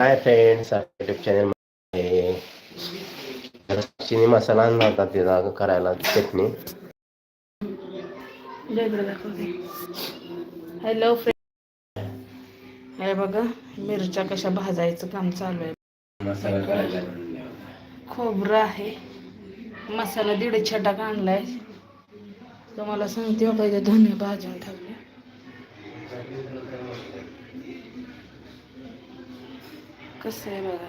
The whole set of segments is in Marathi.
हाय फ्रेंड्स युट्यूब चॅनल चिनी मसाला आणला होता तिला करायला चटणी. हॅलो फ्रेंड हे बघा मिरच्या कशा भाजायचं काम चालू आहे. मसाला खोबरं आहे. मसाला दीड छटाक आणलाय. तुम्हाला सांगते हो पाहिजे धने भाजून ठेवले कसं आहे बघा?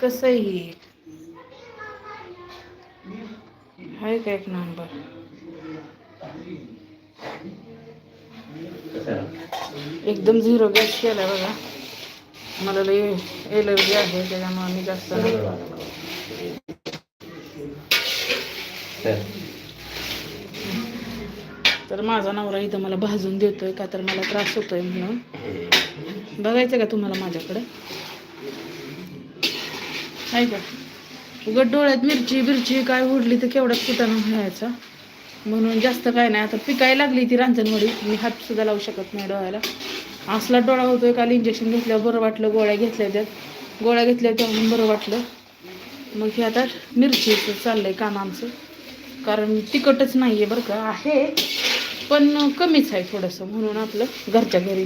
कसं आहे हे? आहे का एक नंबर एकदम झिरो गॅस केला बघा. मला लई एलर्जी आहे त्याच्यामुळे मी जास्त तर माझा नवरा इथं मला भाजून देतोय का तर मला त्रास होतोय म्हणून. बघायचं का तुम्हाला माझ्याकडे? आहे का? उगत डोळ्यात मिरची बिरची काय उडली तर केवढ्यात कुटाणा व्हायचा? म्हणून जास्त काय नाही. आता पिकायला लागली ती रांजणवडी. मी हात सुद्धा लावू शकत नाही डोळ्याला. असला डोळा होतोय काल इंजेक्शन घेतल्यावर बरं वाटलं गोळ्या घेतल्या त्यात. गोळ्या घेतल्या तेव्हा बरं वाटलं. मग हे आता मिरचीचं चाललंय काम आमचं. कारण तिखटच नाही आहे बरं का. आहे. पण कमीच आहे थोडंसं म्हणून आपलं घरच्या घरी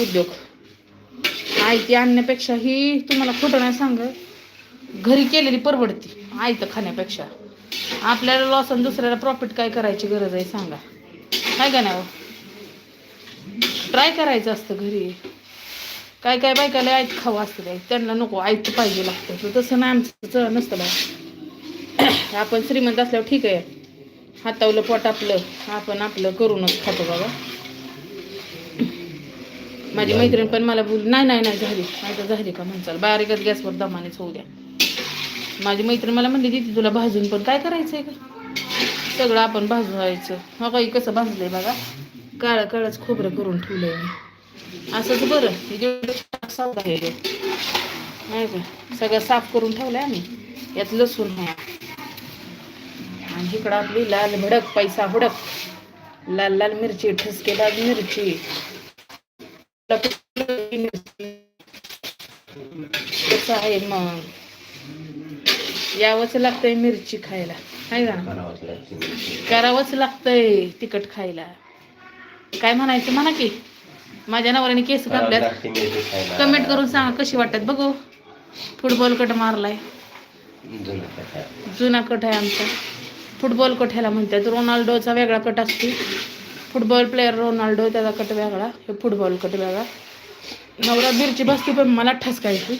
उद्योग. आयती आणण्यापेक्षा ही तुम्हाला खोटं नाही सांग घरी केलेली परवडती आयतं खाण्यापेक्षा. आपल्याला लॉस आणि दुसऱ्याला प्रॉफिट काय करायची गरज आहे सांगा. काय का नाही हो? ट्राय करायचं असतं घरी. काय काय बायकाला आयत खावं असतं काय त्यांना नको आयत पाहिजे लागतं. तर तसं नाही आमचं नसतं बाय आपण श्रीमंत असल्यावर ठीक आहे. हातावलं पोट आपलं आपण आपलं करूनच खातो बाबा. माझी मैत्रीण पण मला बोल नाही नाही नाही झाली नाही तर झाली का म्हणचाल? बारीकच गॅसवर दमानेच होऊ द्या. माझी मैत्रीण मला म्हणली दीदी तुला भाजून पण काय करायचंय का सगळं आपण भाजवायचं. हो काही कसं भाजलंय बघा? काळं काळच खोबरं करून ठेवलंय मी. असंच बरं. जेवढं आहे. नाही का? सगळं साफ करून ठेवलंय आम्ही. यात लसूण आहे. आणि इकडं आपली लाल भडक पैसा हुडक. लाल लाल मिरची ठसकेदार मिरची मिरची. कसं आहे मग? यावंच लागतंय मिरची खायला. आहे का? करावंच लागते करावंच लागतंय तिखट खायला. काय म्हणायचं म्हणा की? माझ्या नवऱ्याने केस कापल्यात. कमेंट करून सांगा कशी वाटतात बघू. फुटबॉल कट मारलाय. जुना कट आहे आमचा. फुटबॉल कट ह्याला म्हणतात. रोनाल्डोचा वेगळा कट असतो. फुटबॉल प्लेअर रोनाल्डो त्याचा कट वेगळा. हे फुटबॉल कट वेगळा. नवरा मिरची बसते पण मला ठसकायची.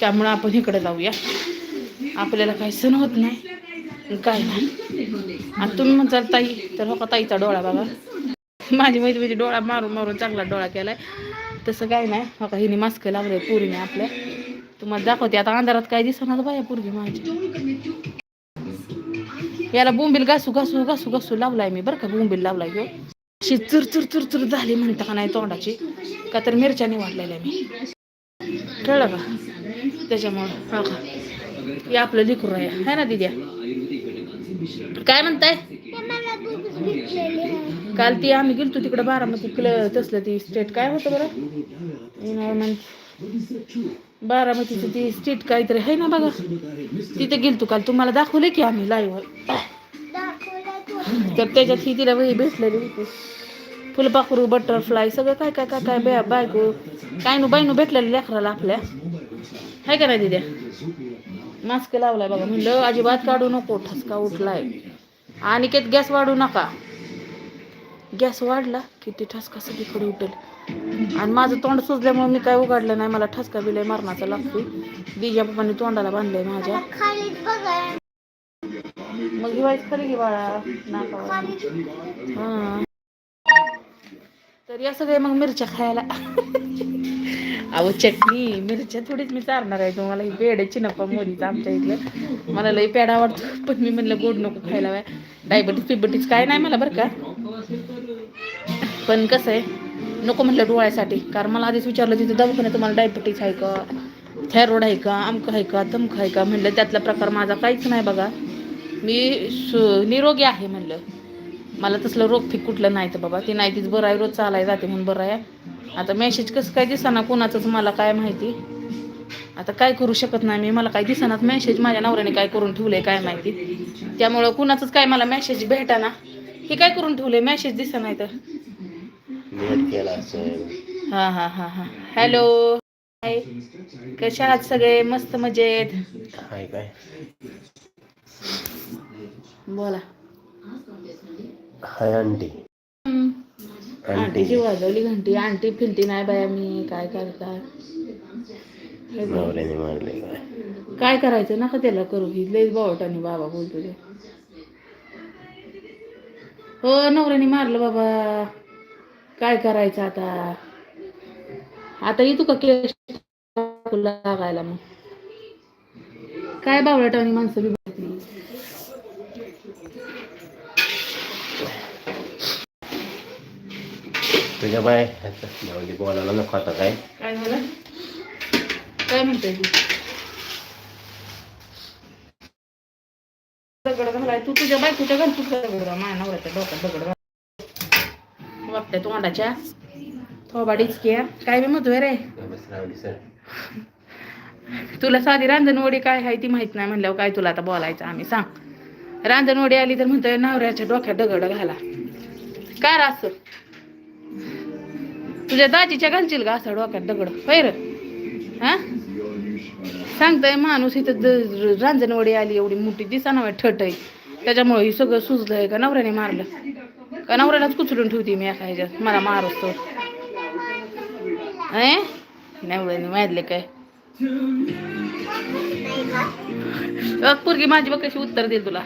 त्यामुळं आपण इकडे जाऊया. आपल्याला काही सण होत नाही. काय नाही. आणि तुम्ही म्हणताल ताई तर हो का ताईचा डोळा बाबा. माझी मैत्रिणीची डोळा मारून मारून चांगला डोळा केलाय. तसं काय नाही. हो का हिने मास्क लावले पुरीने आपल्या तुम्हाला दाखवते आता अंधारात काय दिसणार बाया पोरगी माझी. याला बोंबील घासू घासू घासू घासू लावलाय मी बरं का बोंबील लावलाय ह्यो. अशी चुर चुर चुर चुर झाली म्हणता का नाही तोंडाची. का तर मिरच्या निवाडलेल्या मी. कळलं का? त्याच्यामुळं हा का? या आपलं लिकूर आहे. है ना दिद्या? काय म्हणताय? काल ती आम्ही गेलतो तिकडं बारामती क्ल तसलं ती स्टेट काय होतं बरं? एन्व्हायरमेंट बारामतीचं ती स्ट्रीट काहीतरी आहे ना बघा. तिथे गेलतो काल. तुम्हाला दाखवले की आम्ही लाईव्ह तर त्याच्यात ही तिला वही भेटलेली होती. फुलपाखरू बटरफ्लाय सगळं काय काय काय काय बॅ बायको काय नु बायनू भेटलेलं लेकराला आपल्या. आहे का नाही दिद्या? मास्क लावलाय बघा. म्हणलं अजिबात काढू नको ठसका उठलाय. आणि केत गॅस वाढू नका. गॅस वाढला की ते ठसका सगळीकडे उठेल. आणि माझं तोंड सुजल्यामुळे मी काय उघडलं नाही मला ठसका बिलय मरणाचा लागतो बीजा पप्पाने तोंडाला बांधलंय माझ्या. मग हिवाळीच खरी घे बाळा नाका तर या सगळ्या मग मिरच्या खायला. अहो चटणी मिरच्या थोडीच मी चारणार आहे. तुम्हाला ही पेड्याची नफा मोरीच आमच्या इथलं. मला लई पेडा आवडतो पण मी म्हणलं गोड नको खायला डायबिटीज पिबटीज काय नाही मला बरं का. पण कसं आहे? नको म्हटलं डोळ्यासाठी. कारण मला आधीच विचारलं तिथं दवाखान्यात तुम्हाला डायबिटीज आहे का? थायरॉइड आहे का? आमकं आहे का? तमकं आहे का? म्हणलं त्यातला प्रकार माझा काहीच नाही बघा. मी सु निरोगी आहे म्हणलं. मला तसलं रोग फिक कुठलं नाही तर बाबा. ती नाही तीच बरं आहे रोज चालाय जाते म्हणून बरं आहे. आता मेसेज कसं काय दिसाना कोणाचंच मला काय माहिती? आता काय करू शकत नाही मी? मला काय दिसानात मेसेज माझ्या नवऱ्याने काय करून ठेवलंय काय माहिती? त्यामुळं कुणाचंच काय मला मेसेज भेटाना. हे काय करून ठेवलंय? मेसेज दिसा नाही तर. नेट केला असेल. हां हां हां हां. हॅलो हाय कशा आहात सगळे? मस्त मजेत? हाय काय? बोला. Hi aunty. आंटीची वाजवली घंटी. आंटी फिरती नाही बाया मी. काय करता बघ. नवऱ्याने मारले काय? काय करायचं? नका त्याला करू. ही लई बावटाने बाबा बोलतो ते. हो नवऱ्याने मारलं बाबा. काय करायचं आता? आता येतो का केस लागायला मग? काय बावळटाने माणसं बी बघली तुझ्या बाय म्हणजे बोलायला नको आता काय? काय झालं? काय म्हणते तू? दगड घालाय. तू तुझ्या बायकोच्या घाल तू दगड. माझ्या नवऱ्याच्या डोक्यात दगड घाल. बघते तोंडाच्या. थोबाडीच की काय बी म्हणतोय रे तुला साधी रांजणवडी काय आहे ती माहीत नाही म्हणल्यावर काय तुला आता बोलायचं आम्ही सांग. रांजणवडी आली तर म्हणतोय नवऱ्याच्या डोक्यात दगड घाला. काय रास असं? तुझ्या दाजीच्या घालशील का असं डोक्यात दगड? पैर हा? सांगताय माणूस इथं द- रांजणवडी आली एवढी मोठी दिसाना ठट आहे. त्याच्यामुळे ही सगळं सुचलंय का नवऱ्याने मारलं? का नवऱ्यालाच कुचलून ठेवते मी एका ह्याच्यात. मला मारस तो अय नवऱ्याने मारले काय? पोरगी माझी बघ कशी उत्तर देईल तुला.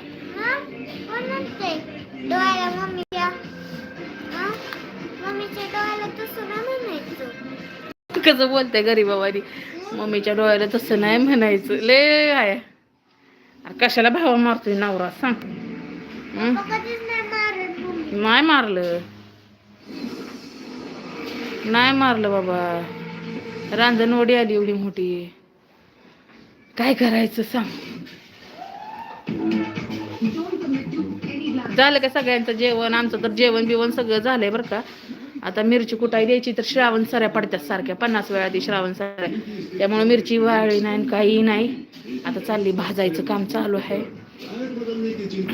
नाही कसं बोलते गरीबावानी मम्मीच्या डोळ्याला तसं नाही म्हणायचं. ले आहे कशाला भावा मारतोय नवरा सांग. हं? नाही मारलं. नाही मारलं बाबा. रांजणवडी आली एवढी मोठी. काय करायचं सांग. झालं का सगळ्यांचं जेवण? आमचं तर जेवण बिवण सगळं झालंय बरं का. आता मिरची कुटाई द्यायची तर श्रावण सऱ्या पडतात सारख्या. पन्नास वेळा ती श्रावण सऱ्या. त्यामुळे मिरची वाळली नाही आणि काही नाही. आता चालली भाजायचं काम चालू आहे.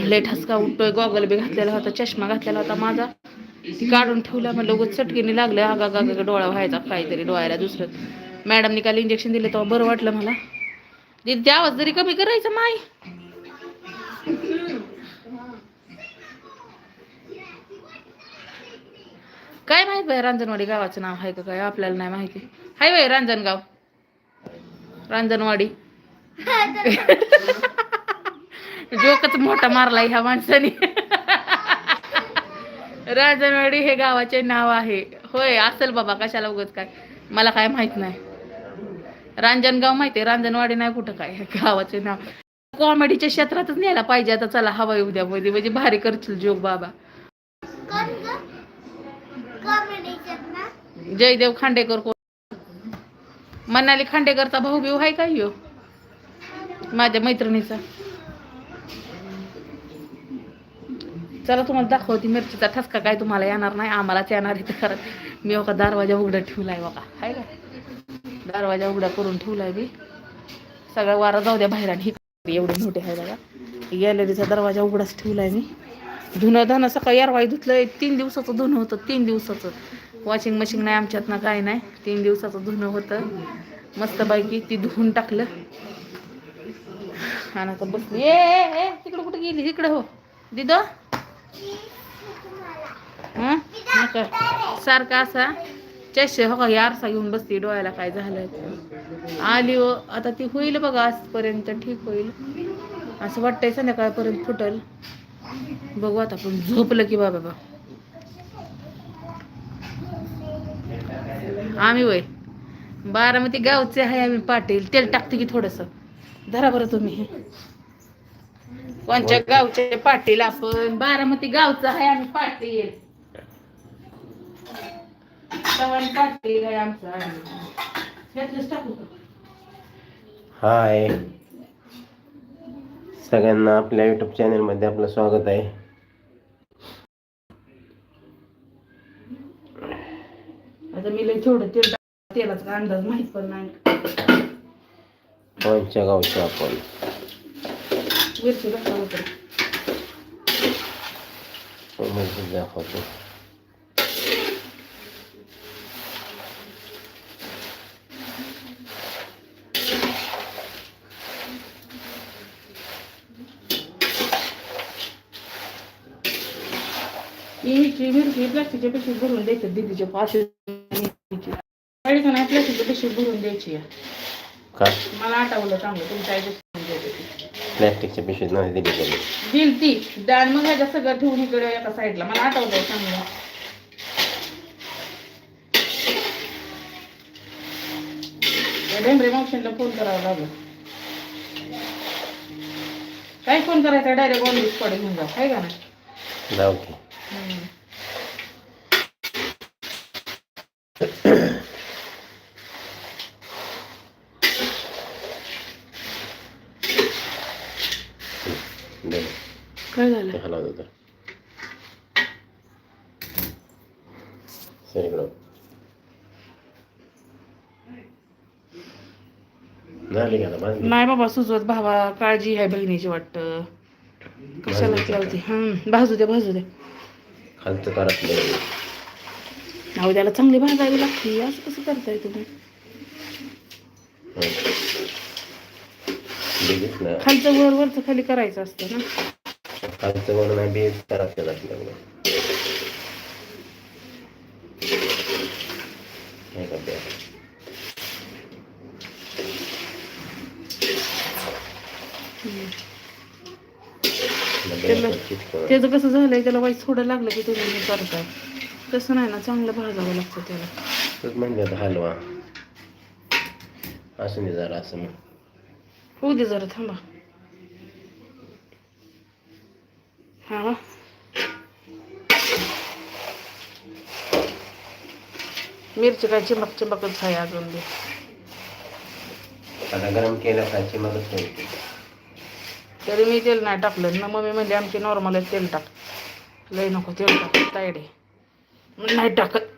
लय ठसका उठतोय गॉगल बी घातलेला होता चष्मा घातलेला होता माझा. ती काढून ठेवला म्हणलं उगाच चटकीने लागलं आगा गागा डोळा व्हायचा काहीतरी डोळ्याला दुसरं. मॅडमनी काल इंजेक्शन दिले तेव्हा बरं वाटलं मला. दीदी आवाज जरी कमी करायचा माय. काय माहीत बाय रांजणवाडी गावाचं नाव आहे का काय आपल्याला नाही माहिती. Hi bye Ranjangaon. रांजणवाडी. जोकच मोठा मारला ह्या माणसाने. राजनवाडी हे गावाचे नाव आहे. होय असेल बाबा कशाला उगत काय? मला काय माहीत नाही. रांजणगाव माहिती आहे रांजणवाडी नाही कुठं काय गावाचे नाव. कॉमेडीच्या क्षेत्रातच न्यायला पाहिजे आता चला हवा उद्या मध्ये म्हणजे भारी करशील जोक बाबा. जयदेव खांडेकर कोण? मनाली खांडेकरचा भाऊ बिऊ आहे का यो? माझ्या मैत्रिणीचा. चला तुम्हाला दाखवते मिरचीचा ठसका काय तुम्हाला येणार नाही आम्हालाच येणार इथं खरं. मी बघा दरवाजा उघडा ठेवलाय बघा. आहे का? दरवाजा उघडा करून ठेवलाय मी. सगळा वारा जाऊ द्या बाहेर आणि एवढे मोठे आहे बघा. गॅलरीचा दरवाजा उघडाच ठेवलाय मी. धुणं धानं सकाळी यारवाई धुतलंय. तीन दिवसाचं धुणं होतं तीन दिवसाचं. वॉशिंग मशीन नाही आमच्यात ना काय नाही. तीन दिवसाचं धुणं होतं. मस्तपैकी ती धुवून टाकलं. आणि आता बसली. ए तिकडं कुठं गेली? इकडं हो. दिदो? सारखा असा चष्य हो का आरसा घेऊन बसती डोळ्याला काय झालं आली हो आता ती होईल बघा आजपर्यंत ठीक होईल. असं वाटतंय संध्याकाळपर्यंत फुटल. बघू आता आपण झोपलं की बाबा बा आम्ही वय बारामती गावचे आहे आम्ही पाटील. तेल टाकते की थोडस. धरा बरं तुम्ही. कोणच्या गावचे पाटील आपण? बारामती गावचं आहे आम्ही पाटील. चव्हाण पाटील आहे आमचं आम्ही. ह्यातलंच टाकू का? हाय. सगळ्यांना आपल्या युट्यूब चॅनलमध्ये आपलं स्वागत आहे. आता मी लय थोडं तेल टाक- तेलाचा अंदाज माहीत पण नाही. कोणच्या गावचे आपण? मिरची कसं होतं म्हणजे दाखवतो ही मिरची मिरची प्लास्टिकच्या पिशवीत भरून द्यायची दीदीच्या पाचशे नाही प्लास्टिकच्या पिशवीत भरून द्यायची मला आठवलं चांगलं तुमच्या आई देते प्लॅस्टिकच्या पिशवीत नाही दिली गेली. दिल ती. डाळ मग ह्याच्या सगळं ठेवून इकडे एका साईडला मला आठवलंय चांगलं. या डेंबरे मावशींना फोन करावा लागला. काय फोन करायचा? डायरेक्ट ऑन स्पॉट घेऊन जा काय का ना जाऊ की काय ते झालं हलवतो तर सरीकडं झाली का आता बांधली नाही बाबा सुचवत भावा काळजी आहे बहिणीची वाटतं. कशाला? लावते? हं भाजू दे भाजू दे खालचं करतलं अहो त्याला चांगली भाजावी लागते. असं कसं करताय तुम्ही? खालचं वर वरचं खाली करायचं असतं ना. खालचं म्हणून नाही बीज करायचं आपल्याला हे का बे त्याला- त्याचं कसं झालंय त्याला वाईट थोडं लागलं की तुम्ही हे करताय. तसं नाही ना चांगलं भाजावं लागतं त्याला. म्हणले हलवा. असं नाही जरा असं मग होऊ दे जरा थांबा. हा. मिरची काय चिंबक चिंबकच आहे अजून बी. आता गरम केलं खायची मग होईल. तरी मी तेल नाही टाकलं. ना मम्मी म्हणजे आमची नॉर्मल तेल टाक. लय नको, तेल टाक तायडे नाही टाकत.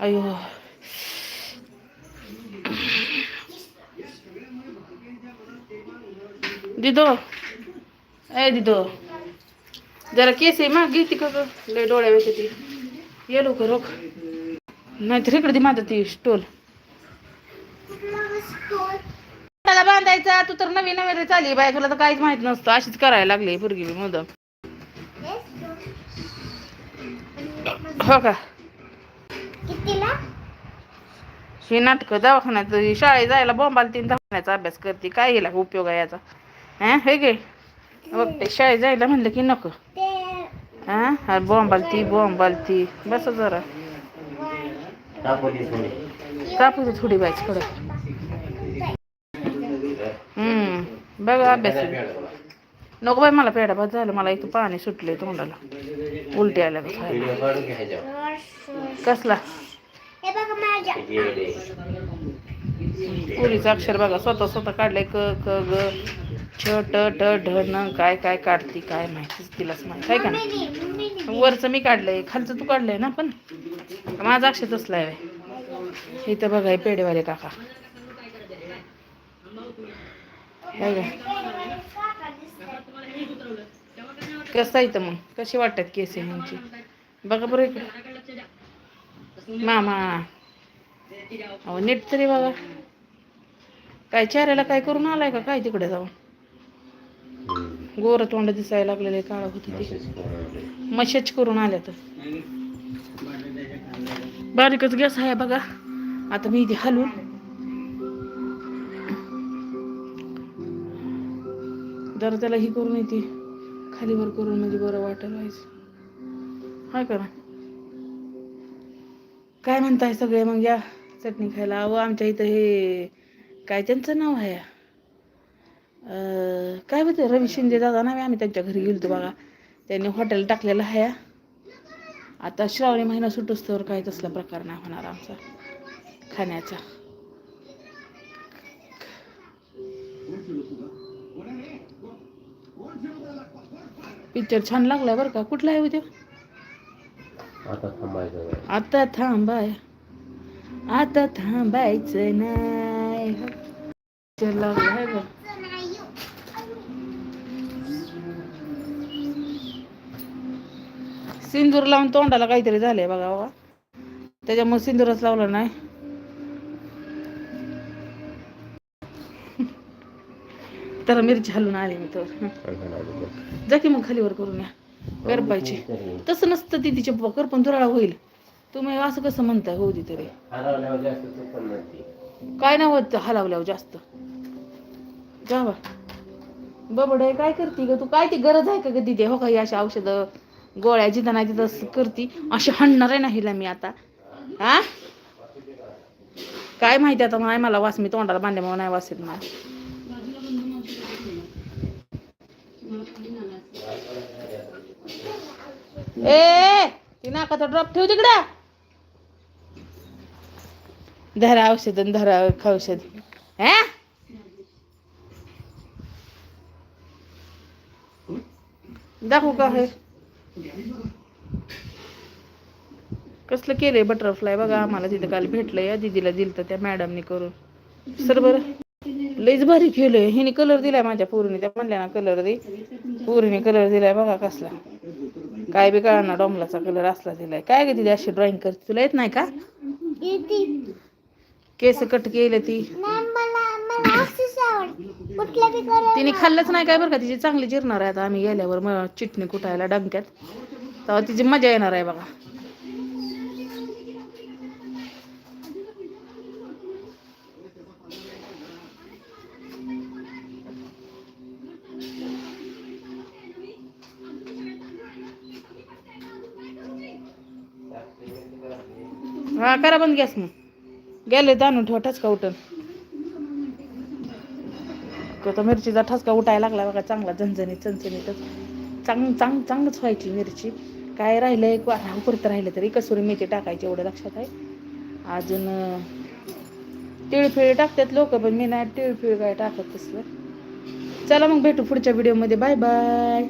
अयो. दिदो. ए, दिदो. जरा केस आहे मग घेते का लय डोळ्या वेळते ती ये लवकर रोख नाहीतर इकडे ती स्टोल. बांधायचा तू तर नवीन नवीन चालली बाय तुला तर काहीच माहीत नसतं. अशीच करायला लागली पोरगी बी मुदम हो का? ही नाटकं दवाखान्यात ही शाळेत जायला बोंबाला तीन दवाखान्याचा अभ्यास करते. काय हिला उपयोग आहे याचा? हा? हे गे बघते शाळेत जायला म्हणलं की नको. ते हा? हा बोंबालती बोंबालती बस जरा. टाकू थोडी. थोडी बायच कडक हम्म बघा अभ्यास. नको बाई मला पेढा भात झालं मला इथं पाणी सुटले तोंडाला. उलटी आल्या का खायला. कसला? हे पुरीचं अक्षर बघा स्वतः स्वतः काढलंय क क ग छ ट ट ढ न काय काय काढती काय माहिती तिलाच माहिती. आहे का ना मम्मीने मम्मीने. वरचं मी काढलंय खालचं तू काढलंय ना पण? माझा अक्षर तसला आहे इथं बघा हे पेढेवाले काका. कसं आहे तर मग? कशी वाटतात केस म्हणजे बघा बरं इकडे. मामा. अहो नीट तरी बघा. काय चेहऱ्याला काय करून आलाय का? काय तिकडे जाऊन? गोर तोंड दिसायला लागलेले काळा होती ते. मशेज करून आल्या तर. बारीकच गॅस आहे बघा. आता मी इथे हलून जरा त्याला ही करून येते. खालीवर करून म्हणजे बरं वाटेल व्हायचं. हाय करा. काय म्हणताय सगळे मग या चटणी खायला? अहो आमच्या इथं हे काय त्यांचं नाव आहे? काय होते? रवी शिंदे दादा नावे आम्ही त्यांच्या घरी गेलो बघा. त्यांनी हॉटेल टाकलेलं आहे. आता श्रावणी महिना सुटोस काय तसला प्रकार नाही होणार आमचा. खाण्याचा. पिक्चर छान लागलाय बरं का? कुठला आहे उद्या? आता थांबायचं नाही. आता थांबाय. आता थांबायचं नाही. चल लागलं आहे बघ. सिंदूर लावून तोंडाला काहीतरी झालंय बघा बाबा. त्याच्यामुळे सिंदूरच लावलं नाही. तर मिरची हलून आली मी तर. जा की मग खालीवर करून या. गरबायची तरी तसं नसतं ती तिचे कर पण दुराळा होईल. तुम्ही असं कसं म्हणताय हो तरी. ती. काय नाही होत हलावल्यावर जास्त. जावा बबड आहे काय करते ग तू? काय ती गरज आहे का ग दिदी? हो काही अशा औषधं गोळ्या जिथं नाही तिथं करती? अशी हाणणार आहे ना हिला मी आता. हा काय माहिती आता नाही मला वास मी तोंडाला बांधल्यामुळे नाही वास येत नाही ए ती नाकाचा ड्रॉप ठेव तिकडं. धरा औषध धरा औषध. हा? दाखवू का हे? कसलं केलंय बटरफ्लाय बघा आम्हाला तिथं काल भेटलंय या दिदीला दिलं त्या मॅडमने करून. सर बरं लईच भारी केलंय. हिने कलर दिलाय माझ्या पोरीने त्या म्हणल्या ना कलर दे. पोरीने कलर दिलाय बघा कसला. काय बी कळणार डोंबलाचा कलर असला दिलाय. काय ग दिदी अशी ड्रॉइंग करते? तुला येत नाही का? केस कट केले ती. तिने खाल्लंच नाही काय बरं का? तिची चांगली जिरणार आहे आता. आम्ही गेल्यावर मग चिटणी कुटायला डंक्यात. तेव्हा तिची मजा येणार आहे बघा. हा करा बंद गॅस मग. गेले जाणून ठेवा ठसका उठून. तो मिरचीचा ठसका उठायला लागला बघा चांगला झणझणीत चणचणीतच चांग चांग चांगलंच व्हायची मिरची. काय राहिलंय परत राहिलं तरी कसुरी मेथी टाकायची एवढं लक्षात आहे. अजून तिळफिळ टाकतात लोक पण मी नाही तिळफिळ काय टाकत तसलं. चला मग भेटू पुढच्या व्हिडिओमध्ये बाय बाय